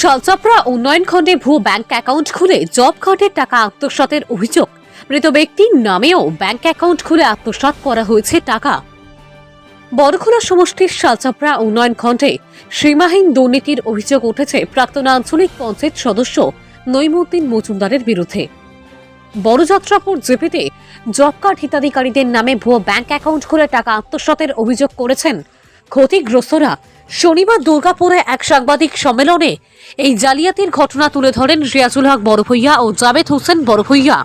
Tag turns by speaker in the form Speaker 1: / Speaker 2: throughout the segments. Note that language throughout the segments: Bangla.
Speaker 1: শালচাপড়া উন্নয়ন খণ্ডে ভুয়ো ব্যাংক অ্যাকাউন্ট খুলে জব কার্ডের টাকা আত্মসাতের অভিযোগ। মৃত ব্যক্তির নামেও ব্যাংক অ্যাকাউন্ট খুলে আত্মসাৎ করা হয়েছে টাকা। বড়খোলা সমষ্টির শালচাপড়া উন্নয়ন খণ্ডে সীমাহীন দুর্নীতির অভিযোগ উঠেছে প্রাক্তন আঞ্চলিক পঞ্চায়েত সদস্য নৈমুদ্দিন মজুমদারের বিরুদ্ধে। বড়যাত্রাপুর জেপিতে জব কার্ড হিতাধিকারীদের নামে ভুয়ো ব্যাংক অ্যাকাউন্ট খুলে টাকা আত্মসাতের অভিযোগ করেছেন ক্ষতিগ্রস্তরা। শনিবার দুর্গাপুরে এক সাংবাদিক সম্মেলনে এই জালিয়াতির ঘটনা তুলে ধরেন রিয়াজুল হক বড়ভূইয়া ও জাবেদ হোসেন বড়ভূইয়া।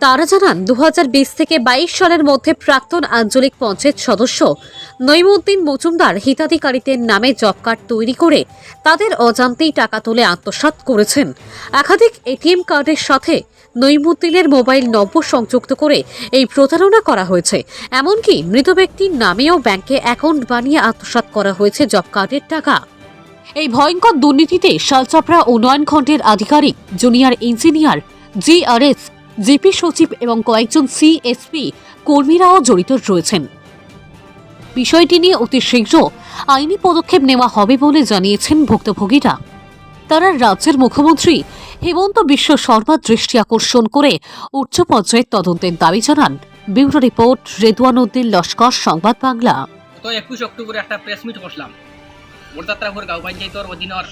Speaker 1: তারা জানান দু হাজার বিশ থেকে বাইশ সালের মধ্যে প্রাক্তন আঞ্চলিক পঞ্চায়েত সদস্য নইমুদ্দিন মজুমদার হিতাধিকারীদের নামে জব কার্ড তৈরি করে তাদের অজান্তেই টাকা তুলে আত্মসাৎ করেছেন। একাধিক এটিএম কার্ডের সাথে নইমুদ্দিনের মোবাইল নম্বর সংযুক্ত করে এই প্রতারণা করা হয়েছে। এমনকি মৃত ব্যক্তির নামেও ব্যাংকে অ্যাকাউন্ট বানিয়ে আত্মসাৎ করা হয়েছে জব কার্ডের টাকা। এই ভয়ঙ্কর দুর্নীতিতে শালচাপড়া উন্নয়ন খণ্ডের আধিকারিক, জুনিয়র ইঞ্জিনিয়ার, জিআরএস, জিপি সচিব এবং কয়েকজন সিএসপি কর্মীরাও জড়িত রয়েছেন। বিষয়টি নিয়ে অতি শীঘ্র আইনি পদক্ষেপ নেওয়া হবে বলে জানিয়েছেন ভুক্তভোগীরা। তারা রাজ্যের মুখ্যমন্ত্রী হেমন্ত বিশ্ব শর্মার দৃষ্টি আকর্ষণ করে উচ্চ পর্যায়ের তদন্তের দাবি জানান। Bureau report Redwan Uddin Laskar Sangbad Bangla.
Speaker 2: গত একুশ অক্টোবরে একটা প্রেস মিট করলাম বরদাত্রাপুর গাঁও পঞ্চায়েতর অধীনর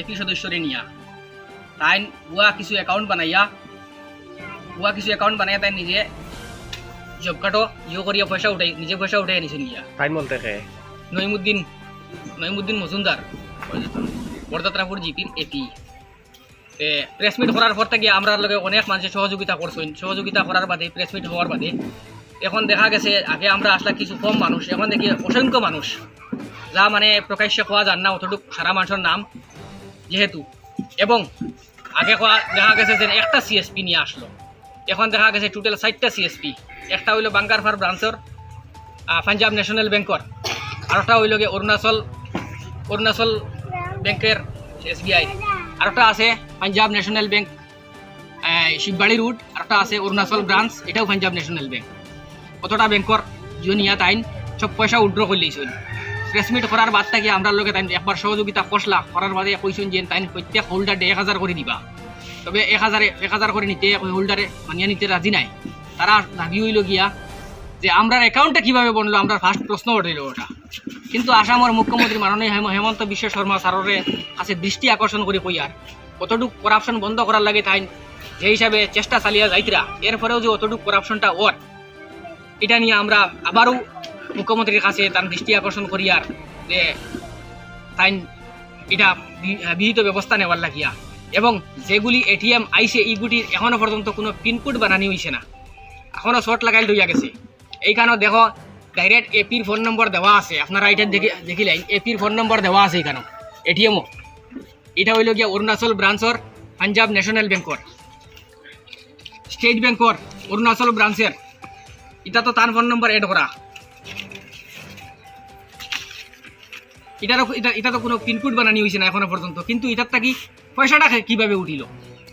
Speaker 2: এপি সদস্যরে নিয়া। তাই বুয়া কিছু অ্যাকাউন্ট বানাইয়া বুয়া কিছু অ্যাকাউন্ট বানাইয়া তাই নিজে জব কার্ডও ইয়ে করিয়া পয়সা উঠাই নিজে পয়সা উঠাই নিছে নিয়া।
Speaker 3: টাইম বলতে কে?
Speaker 2: নইমুদ্দিন নইমুদ্দিন মজুমদার বরদাত্রাপুর জিপির এপি। প্রেস মিট করার পর থেকে আমরা লগে অনেক মানুষের সহযোগিতা করছেন সহযোগিতা করার বাদে প্রেসমিট হওয়ার বাদে এখন দেখা গেছে আগে আমরা আসলে কিছু কম মানুষ, এখন দেখি অসংখ্য মানুষ, যা মানে প্রকাশ্যে খোয়া যান না, অতটুক সারা মানুষের নাম যেহেতু। এবং আগে খোয়া দেখা গেছে যে একটা সিএসপি নিয়ে আসলো। এখন দেখা গেছে টোটাল ষাটটা সিএসপি একটা হইল বাঙ্গারফার ব্রাঞ্চর পাঞ্জাব ন্যাশনাল ব্যাংকর আর একটা হইল গিয়ে অরুণাচল অরুণাচল ব্যাংকের এসবিআই আর একটা আছে Punjab national bank Shivbari route একটা আছে অরুণাচল ব্রাঞ্চ এটাও পাঞ্জাব ন্যাশনাল ব্যাংক। কতটা ব্যাংকর জুনিয়া তাইন সব পয়সা উইড্র করে লইছেন প্রেসমিট করার বাদ থেকে আমরা লোকে তাইন একবার সহযোগিতা করলা করার বাদে কইছেন যে তাইন প্রত্যেক হোল্ডার এক হাজার করে দিবা। তবে এক হাজারে এক হাজার করে নিতে হোল্ডারে মানিয়া নিতে রাজি নাই। তারা দাবি হইল গিয়া যে আমরার অ্যাকাউন্টটা কীভাবে বনলো আমরা ফার্স্ট প্রশ্ন উঠাইল ওটা। কিন্তু আসামের মুখ্যমন্ত্রী মাননীয় হেম- হেমন্ত বিশ্ব শর্মা স্যারের কাছে দৃষ্টি আকর্ষণ করে কইয়ার কতটুকু করাপশন বন্ধ করার লাগে তাই যে হিসাবে চেষ্টা চালিয়ে যাইতরা। এরপরেও যে অতটুকু করাপশনটা ওর, এটা নিয়ে আমরা আবারও মুখ্যমন্ত্রীর কাছে তার দৃষ্টি আকর্ষণ করিয়ার যে তাই এটা বিহিত ব্যবস্থা নেওয়ার লাগিয়া। এবং যেগুলি এটিএম, আইসে এইগুলির এখনও পর্যন্ত কোনো পিনকোড বানানি হইছে না। এখনও শর্ট লাগাই লইয়া গেছে। এইখানে দেখো ডাইরেক্ট এপির ফোন নম্বর দেওয়া আছে। আপনারা এটা দেখি, দেখিলেন এপির ফোন নম্বর দেওয়া আছে এখানে। এটিএমও এটা হইল গিয়া অরুণাচল ব্রাঞ্চর পাঞ্জাব ন্যাশনাল ব্যাংকর স্টেট ব্যাংকর অরুণাচল ব্রাঞ্চের এটা তো তার ফোন নম্বর এড করা এটারও এটা এটা তো কোনো পিনকোড বানানি হয়েছে না এখনও পর্যন্ত কিন্তু এটার কি পয়সাটা কীভাবে উঠিল?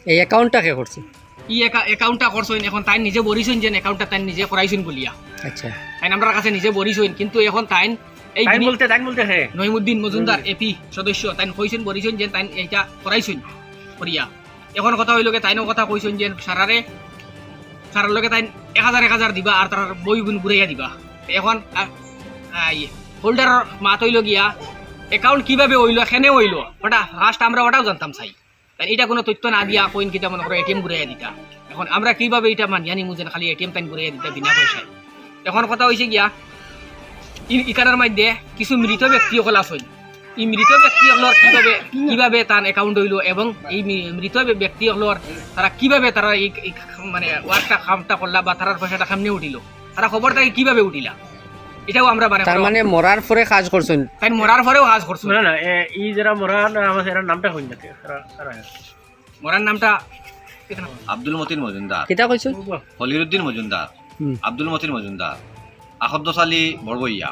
Speaker 3: এই অ্যাকাউন্টটা কে করছে
Speaker 2: ই একাউন্টটা করছেন এখন তাই নিজে বরিছেন যে একাউন্টটা তাই নিজে করাইছেন বলিয়া।
Speaker 3: আচ্ছা।
Speaker 2: তাই আমরা কাছে নিজে বরিছেন কিন্তু এখন তাই এই
Speaker 3: টাইম বলতে টাইম বলতে হে।
Speaker 2: নইমুদ্দিন মজুমদার এপি সদস্য তাই কইছেন বরিছেন যে তাই এইটা করাইছেন করিয়া। এখন কথা হইল তাইনও কথা কইছেন যে সারারে সারার লগে তাই এক হাজার এক হাজার দিবা আর তার বই গুণ ঘুরাইয়া দিবা। এখন হোল্ডারের মাত হইল গিয়া অ্যাকাউন্ট কীভাবে হইল এখানে হইল? ওটা ফার্স্ট আমরা ওটাও জানতাম চাই। তাই এটা কোনো তথ্য না দিয়া কইন কিতা মনে করো এটিএম ঘুরাইয়া দিতা। এখন আমরা কীভাবে এটা মানিয়া নিমু যেন খালি এটিএম তাই ঘুরাইয়া দিতা বিনা পয়সায়। এখন কথা হয়েছে গিয়া ইকানের মধ্যে কিছু মৃত ব্যক্তিসকল আছেন এই মৃত ব্যক্তিসকলৰ কীভাবে কীভাবে তার একাউন্ট হইল এবং এই মৃত ব্যক্তিসকলৰ তারা কীভাবে তারা এই এই মানে ওয়ার্কটা কামটা করলা বা তারার পয়সাটা সামনে উঠিল? তারা খবরটা কীভাবে উঠিলা? এটাও আমরা মানে
Speaker 3: তার মানে মরার পরে কাজ করছেন
Speaker 2: তাই মরার পরেও কাজ করছ
Speaker 4: না না এ- ই যারা মরা না আমার এর নামটা হইন না
Speaker 2: মরার নামটা
Speaker 5: আব্দুল মতিন মজুমদার
Speaker 3: কিতা কইছেন
Speaker 5: হলিরুদ্দিন মজুমদার আব্দুল মতিন মজুমদার আখদ্দস আলী বড়বইয়া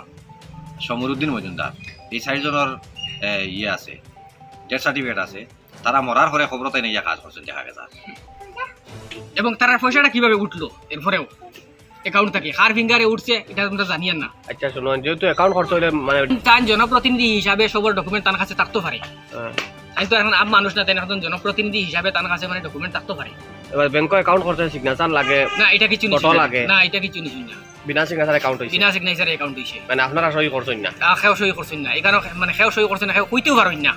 Speaker 5: সমরুদ্দিন মজুমদার এই চাৰিজনৰ ইয়ে আছে ডেথ সার্টিফিকেট আছে। তারা মরার পরে খবর তাই ইয়া কাজ করছেন দেখা গেছে।
Speaker 2: এবং তারার পয়সাটা কীভাবে উঠল? এরপরেও অ্যাকাউন্ট থেকে। কার ফিঙ্গারে উঠছে এটা তোমরা জানিয়েন না।
Speaker 4: আচ্ছা শুনুন যেহেতু অ্যাকাউন্ট খরচ হইলে মানে
Speaker 2: তার জনপ্রতিনিধি হিসাবে সবর ডকুমেন্ট তার কাছে থাকতে পারে আমি তো এখন আম মানুষ না তাই এখন জনপ্রতিনিধি হিসাবে তার কাছে মানে ডকুমেন্ট থাকতে পারে
Speaker 4: এবার ব্যাংক অ্যাকাউন্ট করতে সিগনেচার লাগে
Speaker 2: না এটা কিছু না।
Speaker 4: লাগে।
Speaker 2: না এটা কিছু নিছি না।
Speaker 4: বিনা সিগনেচার অ্যাকাউন্ট হয়েছে
Speaker 2: বিনা সিগনেচার অ্যাকাউন্ট হইছে।
Speaker 4: মানে আপনারা সই করছেন না।
Speaker 2: আহ, সেও সই করছেন না। এখানে মানে সেও সই করছেন না সেও কইতেও পারেন না।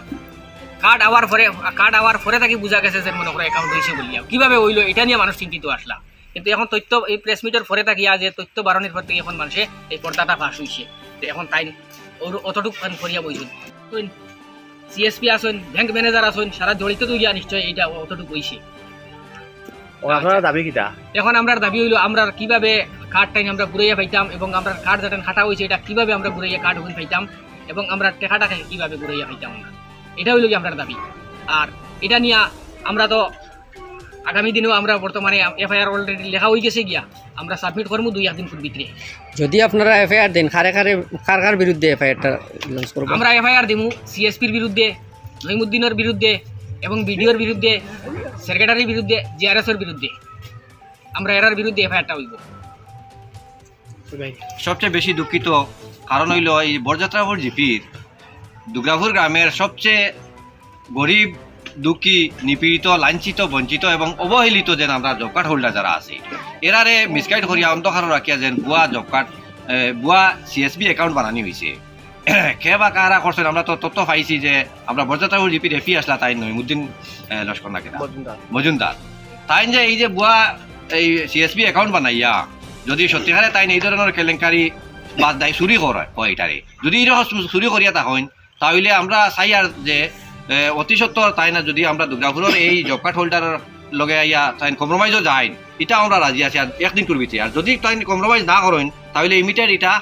Speaker 2: কার্ড আওয়ার পরে কার্ড আওয়ার পরে তাকে বোঝা গেছে যে মনে করে অ্যাকাউন্ট হয়েছে বলিয়া। কীভাবে হইল এটা নিয়ে মানুষ চিন্তিত আসলা। কিন্তু এখন তথ্য এই প্রেস মিটের পরে থাকিয়া যে তথ্য বারণের পর থেকে এখন মানুষে এই পর্দাটা ফাঁস হইছে। এখন তাই অতটুকু কান করিয়া বইছেন। সিএসপি আসুন ব্যাংক ম্যানেজার আসুন সারা জড়িত তো গিয়া নিশ্চয় এটা অতটুকু হইছে।
Speaker 4: ও আপনারা দাবি কিটা?
Speaker 2: এখন আমরা দাবি হইল আমরা কীভাবে কার্ড টাইম আমরা ঘুরাইয়া পাইতাম এবং আমরা কার্ড যেটা খাটা হয়েছে এটা কীভাবে আমরা ঘুরাইয়া কার্ড পাইতাম এবং আমরা টাকাটাকে কীভাবে ঘুরাইয়া পাইতাম আমরা। এটা হইল কি আমরা দাবি। আর এটা নিয়ে আমরা তো আগামী দিনেও আমরা বর্তমানে এফআইআর অলরেডি লেখা হয়ে গেছে গিয়া আমরা সাবমিট করব দুই একদিন ফুট ভিতরে।
Speaker 3: যদি আপনারা এফআইআর দেন কার কার বিরুদ্ধে এফআইআরটা লঞ্চ করব?
Speaker 2: আমরা এফআইআর দিমু সিএসপির বিরুদ্ধে নইমুদ্দিনের বিরুদ্ধে এবং বিডিওর বিরুদ্ধে, সেক্রেটারির বিরুদ্ধে, জিআরএসের বিরুদ্ধে আমরা এরার বিরুদ্ধে এফআইআরটা হইব
Speaker 5: সবচেয়ে বেশি দুঃখিত কারণ হইল এই বরযাত্রাপুর জিপির দুর্গাপুর গ্রামের সবচেয়ে গরিব, দুঃখী, নিপীড়িত, লাঞ্ছিত, বঞ্চিত এবং অবহেলিত যেন আমরা জব কার্ড হোল্ডার যারা আছে, এরারে মিসগাইড করিয়া অন্ধকার রাখিয়া যেন বুয়া জব কার্ড বুয়া সিএসবি অ্যাকাউন্ট বানানি হয়েছে কে বা কারা করছেন আমরা তো তথ্য পাইছি যে আমরা বরযাত্রাপুর জিপির এফি আসলা তাই নইমুদ্দিন লস্কর না? কেনা
Speaker 4: মজুমদার
Speaker 5: তাই যে এই যে বুয়া এই সিএসবি অ্যাকাউন্ট বানাইয়া যদি সত্যিকারে তাই এই ধরনের কেলেঙ্কারি বাদ দেয় চুরি করে হয় এটারে যদি এরকম চুরি করিয়া থাকেন তাহলে আমরা চাই আর যে অতি সত্তর তাই না যদি আমরা দুর্গাপুরের এই জব কার্ড হোল্ডারের লগে আইয়া তাই কম্প্রোমাইজও যাই এটা আমরা রাজি আছি আর একদিন করবিতে আর যদি তাই কম্প্রোমাইজ না করেন তাহলে ইমিডিয়েট এটা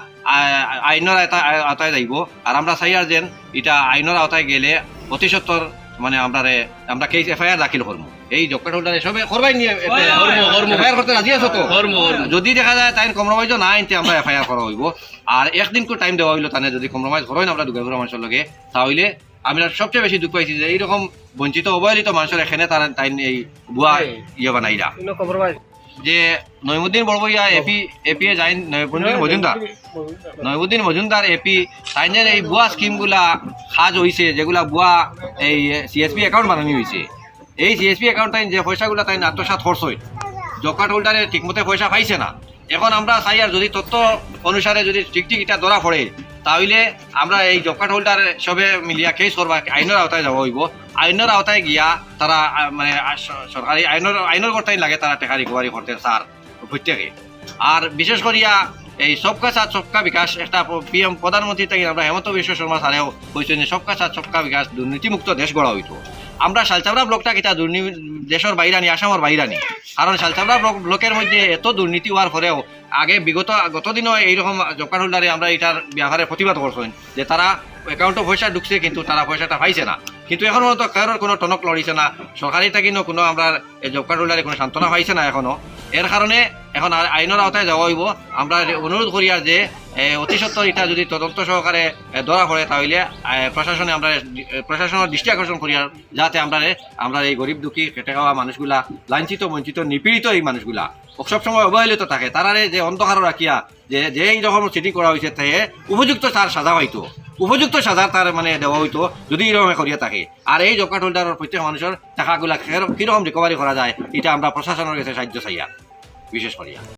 Speaker 5: আইনের আওতা- আওতায় যাইব আর আমরা চাই আর যেন এটা আইনের আওতায় গেলে অতি সত্তর মানে আমরা আমরা কেস এফআইআর দাখিল করব। এই কার্ড হোল্ডারে সবে করবাই নিয়ে এফআইআর করতে রাজি আছো তো? যদি দেখা যায় তাই কম্প্রোমাইজও নাই তে আমরা এফআইআর করা হইব। আর একদিন করে টাইম দেওয়া হইল তানে যদি কম্প্রোমাইজ করেন আমরা দুর্গাপুর মানুষের লগে তাহলে আমরা সবচেয়ে বেশি দুঃখ পাইছি যে এইরকম বঞ্চিত অবহেলিত মানুষের এখানে তারা তাই এই বুয়া ইয়ে বানাইরা
Speaker 4: কম্প্রোমাইজ
Speaker 5: যে নইমুদ্দিন বড়বইয়া এপি এপি এ যাই নইমুদ্দিন মজুমদার। নইমুদ্দিন মজুমদার, এপি যে এই বুয়া স্কিমগুলা সাজ হইছে, যেগুলা বুয়া এই সিএসপি অ্যাকাউন্ট বানানি হয়েছে এই সিএসপি অ্যাকাউন্ট তাই যে পয়সাগুলা তাই আত্মসাত খরচ হয় কার্ড হোল্ডারে ঠিকমতো পয়সা পাইছে না। এখন আমরা চাই আর যদি তথ্য অনুসারে যদি ঠিক ঠিক এটা ধরা পড়ে তাহলে আমরা এই জব কার্ড হোল্ডার সবে মিলিয়া কেস করবা, আইনের আওতায় যাব হইব। আইনের আওতায় গিয়া তারা মানে সরকারি আইনের আইনের কর্তাই লাগে তারা টেকা রিকভারি করতে স্যার প্রত্যেকে আর বিশেষ করিয়া এই সবকা সাথ সবকা বিকাশ একটা পি এম প্রধানমন্ত্রী থেকে আমরা হেমন্ত বিশ্ব শর্মা স্যারেও কইছেন সবকা সাথ সবকা বিকাশ দুর্নীতিমুক্ত দেশ গড়া হইতো আমরা শালচাবড়া ব্লকটা কিটা দুর্নীতি, দেশের বাইরে বাইরানি, আসামের বাইরানি। কারণ শালচাবড়া ব্লক, ব্লকের মধ্যে এত দুর্নীতি হওয়ার পরেও আগে বিগত, গত দিনও এইরকম জব কার্ড হোল্ডারে আমরা এটার ব্যবহারে প্রতিবাদ করছেন যে তারা অ্যাকাউন্টে পয়সা ঢুকছে কিন্তু তারা পয়সাটা পাইছে না। কিন্তু এখন তো কারোর কোনো টনক লড়িছে না, সরকারি থাকিনো কোনো আমরা এই জব কার্ড হোল্ডারে কোনো সান্ত্বনা পাইছে না এখনও। এর কারণে এখন আইনের আওতায় যাওয়া হইব। আমরা অনুরোধ করি আর যে অতি সত্তর এটা যদি তদন্ত সহকারে ধরা পড়ে তাহলে প্রশাসনে আমরা প্রশাসনের দৃষ্টি আকর্ষণ করি আর যাতে আমরা আমরা এই গরিব দুঃখী খেটে খাওয়া মানুষগুলা লাঞ্ছিত, বঞ্চিত, নিপীড়িত এই মানুষগুলা সবসময় অবহেলিত থাকে। তারারে যে অন্ধকার রাখিয়া যে যে এই রকম চিটিং করা হয়েছে তে উপযুক্ত তার সাজা হইতো উপযুক্ত সাজা তার মানে দেওয়া হইতো যদি এরকম করিয়া থাকে। আর এই জব কার্ড হোল্ডারের প্রত্যেক মানুষের টাকাগুলা কীরকম রিকভারি করা যায় এটা আমরা প্রশাসনের কাছে সাহায্য চাইয়া, বিশেষ করিয়া।